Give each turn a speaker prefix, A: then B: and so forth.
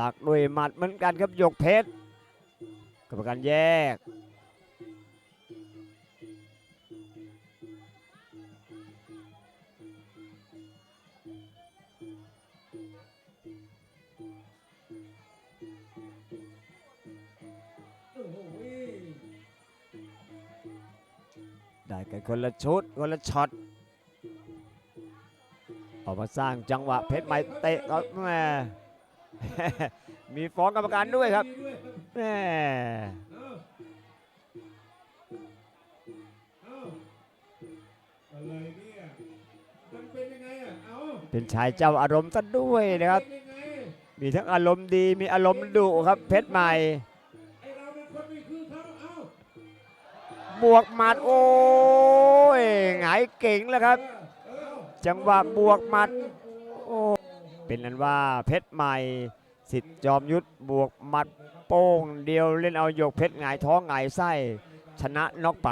A: ดักด้วยหมัดเหมือนกันครับหยกเพชรกรรมการแยก ได้กันคนละชุดคนละช็อตออกมาสร้างจังหวะเพชรใหม่เตะก็แม่ มีฟ้องกรรมการด้วยครับแม่
B: เอาเอาอะไรเนี่ยมันเป็น
A: ชายเจ้าอารมณ์ซะด้วยนะครับ มีทั้งอารมณ์ดีมีอารมณ์ดุครับ เพชรใหม่บวกหมัดโอ้ยหงายเก่งแล้วครับ จังหวะบวกหมัด เป็นนั้นว่าเพชรใหม่สิทธิ์จอมยุทธบวกหมัดโป้งเดียวเล่นเอาหยกเพชรหงายท้องหงายไส้ชนะน็อกไป